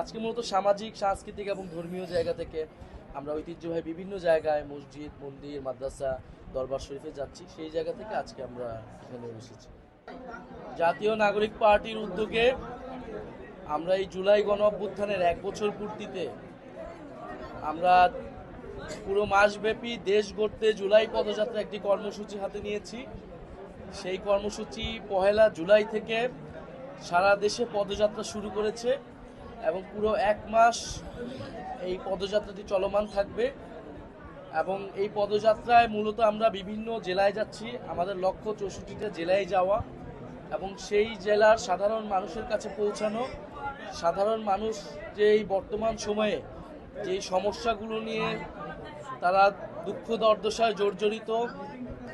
আজকে মূলত সামাজিক, সাংস্কৃতিক এবং ধর্মীয় জায়গা থেকে আমরা ঐতিহ্যবাহী বিভিন্ন জায়গায় মসজিদ, মন্দির, মাদ্রাসা, দরবার শরীফে যাচ্ছি। সেই জায়গা থেকে আজকে আমরা এখানে এসেছি। জাতীয় নাগরিক পার্টির উদ্যোগে আমরা এই জুলাই গণ অভ্যুত্থানের এক বছর পূর্তিতে আমরা পুরো মাসব্যাপী দেশ গড়তে জুলাই পদযাত্রা একটি কর্মসূচি হাতে নিয়েছি। সেই কর্মসূচি পহেলা জুলাই থেকে সারা দেশে পদযাত্রা শুরু করেছে। এবং পুরো এক মাস এই পদযাত্রাটি চলমান থাকবে। এবং এই পদযাত্রায় মূলত আমরা বিভিন্ন জেলায় যাচ্ছি। আমাদের লক্ষ্য চৌষট্টিটা জেলায় যাওয়া এবং সেই জেলার সাধারণ মানুষের কাছে পৌঁছানো। সাধারণ মানুষ যে এই বর্তমান সময়ে যেই সমস্যাগুলো নিয়ে তারা দুঃখ, দর্দশায় জর্জরিত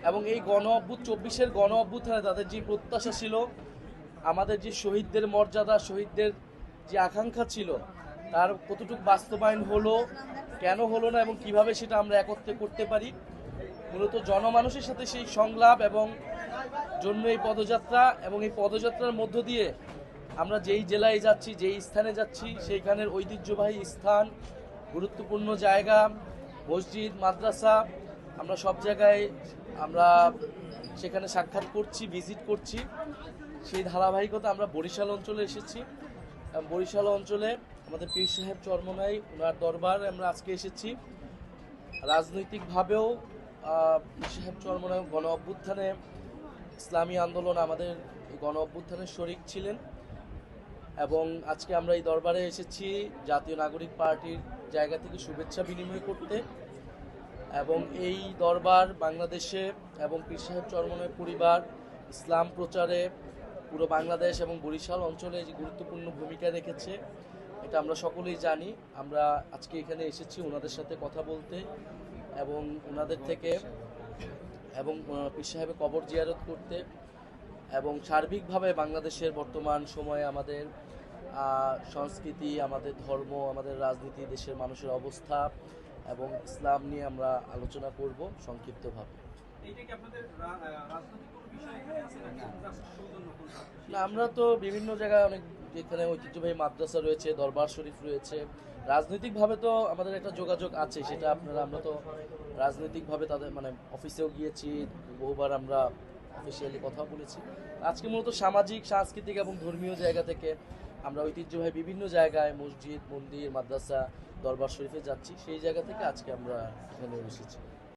এবং এই গণ অভ্যুত, চব্বিশের গণ অভ্যুত্থানে তাদের যে প্রত্যাশা ছিল, আমাদের যে শহীদদের মর্যাদা, শহীদদের যে আকাঙ্ক্ষা ছিল, তার কতটুকু বাস্তবায়ন হলো, কেন হলো না এবং কীভাবে সেটা আমরা একত্রে করতে পারি, মূলত জনমানুষের সাথে সেই সংলাপ এবং জন্য এই পদযাত্রা এবং এই পদযাত্রার মধ্য দিয়ে আমরা যেই জেলায় যাচ্ছি, যেই স্থানে যাচ্ছি, সেইখানের ঐতিহ্যবাহী স্থান, গুরুত্বপূর্ণ জায়গা, মসজিদ, মাদ্রাসা, আমরা সব জায়গায় আমরা সেখানে সাক্ষাৎ করছি, ভিজিট করছি। সেই ধারাবাহিকতা আমরা বরিশাল অঞ্চলে এসেছি। বরিশাল অঞ্চলে আমাদের পীর সাহেব চরমনাই ওনার দরবার আমরা আজকে এসেছি। রাজনৈতিকভাবেও পীর সাহেব চরমনাই গণ অভ্যুত্থানে ইসলামী আন্দোলন আমাদের গণ অভ্যুত্থানের শরিক ছিলেন এবং আজকে আমরা এই দরবারে এসেছি জাতীয় নাগরিক পার্টির জায়গা থেকে শুভেচ্ছা বিনিময় করতে এবং এই দরবার বাংলাদেশে এবং পীর সাহেব চরমনের পরিবার ইসলাম প্রচারে পুরো বাংলাদেশ এবং বরিশাল অঞ্চলে যে গুরুত্বপূর্ণ ভূমিকা রেখেছে, এটা আমরা সকলেই জানি। আমরা আজকে এখানে এসেছি ওনাদের সাথে কথা বলতে এবং ওনাদের থেকে এবং পীর সাহেবের কবর জিয়ারত করতে এবং সার্বিকভাবে বাংলাদেশের বর্তমান সময়ে আমাদের সংস্কৃতি, আমাদের ধর্ম, আমাদের রাজনীতি, দেশের মানুষের অবস্থা এবং ইসলাম নিয়ে আমরা আলোচনা করব সংক্ষিপ্তভাবে। না, আমরা তো বিভিন্ন জায়গায় অনেক যেখানে ঐতিহ্যবাহী মাদ্রাসা রয়েছে, দরবার শরীফ রয়েছে। রাজনৈতিকভাবে তো আমাদের একটা যোগাযোগ আছে, সেটা আপনারা, আমরা তো রাজনৈতিকভাবে তাদের মানে অফিসেও গিয়েছি, বহুবার আমরা অফিসিয়ালি কথা বলেছি। আজকে মূলত সামাজিক, সাংস্কৃতিক এবং ধর্মীয় জায়গা থেকে আমরা ঐতিহ্যবাহী বিভিন্ন জায়গায় মসজিদ, মন্দির, মাদ্রাসা, দরবার শরীফে যাচ্ছি। সেই জায়গা থেকে আজকে আমরা এখানে এসেছি।